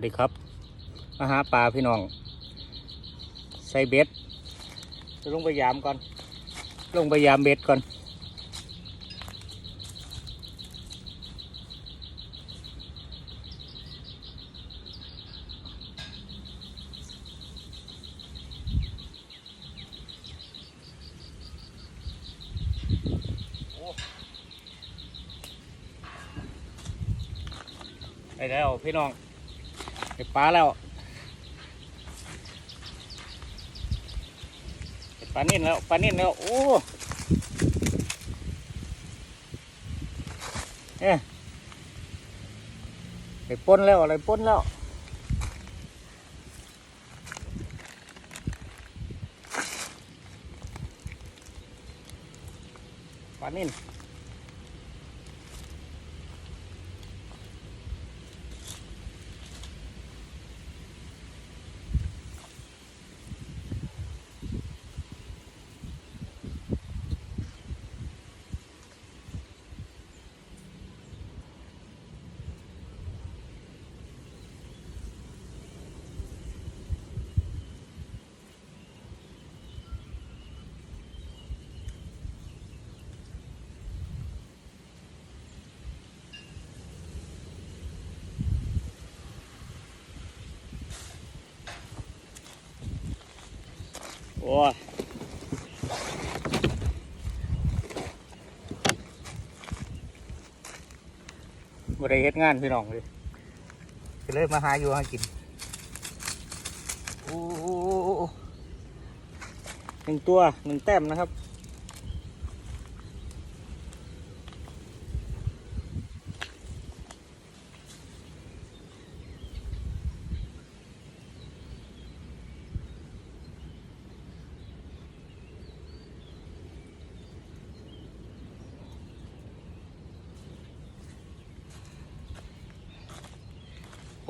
วัสดีครับมาหาปลาพี่น้อง ใส่เบ็ดจะลงไปยามก่อน ลงไปยามเบ็ดก่อน ไปแล้วพี่น้อง ไปปลาแล้วไปปลานิ่นแล้วปลานิ่นแล้วโอ้เอ๊ะไปปนแล้วอะไรปนแล้วปลานิ่น อ้ยบ่ได้เฮ็ดงานพี่น้องเลยก็เลยมาหาอยู่หากินโอ้โอ้โอ้โอ้โอ้หนึ่งตัวหนึ่งแต้มนะครับ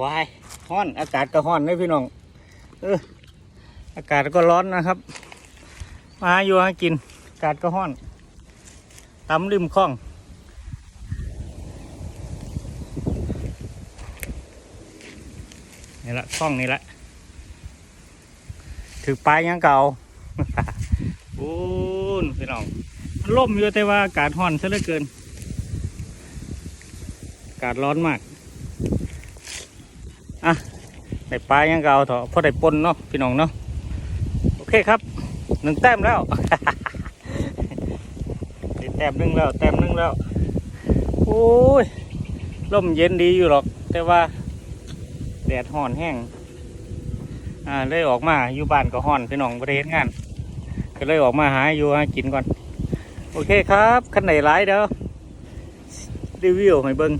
วายห้อน อากาศก็ห้อนเลยพี่น้อง เออ อากาศก็ร้อนนะครับ มาอยู่หากิน อากาศก็ห้อนตำริมคลองนี่ละคลองนี่ละถือปลายยังเก่าโอ้นพี่น้องล่มอยู่แต่ว่าอากาศห้อนซะเหลือเกิน อากาศร้อนมาก อะได้ปลายังเก่าเถอะพอได้ปนเนาะพี่น้องเนาะโอเคครับหนึ่งแต้มแล้วได้แต้มหนึ่งแล้วแต้มหนึ่งแล้วโอ้ยลมเย็นดีอยู่หรอก แต่ว่าแดดห่อนแห้งอ่าเลยออกมาอยู่บ้านก็ห่อนพี่น้องประเทศงาน ก็เลยออกมาหาอยู่หากินก่อน โอเคครับขันไหนร้ายเด้อรีวิวให้เบิ้ง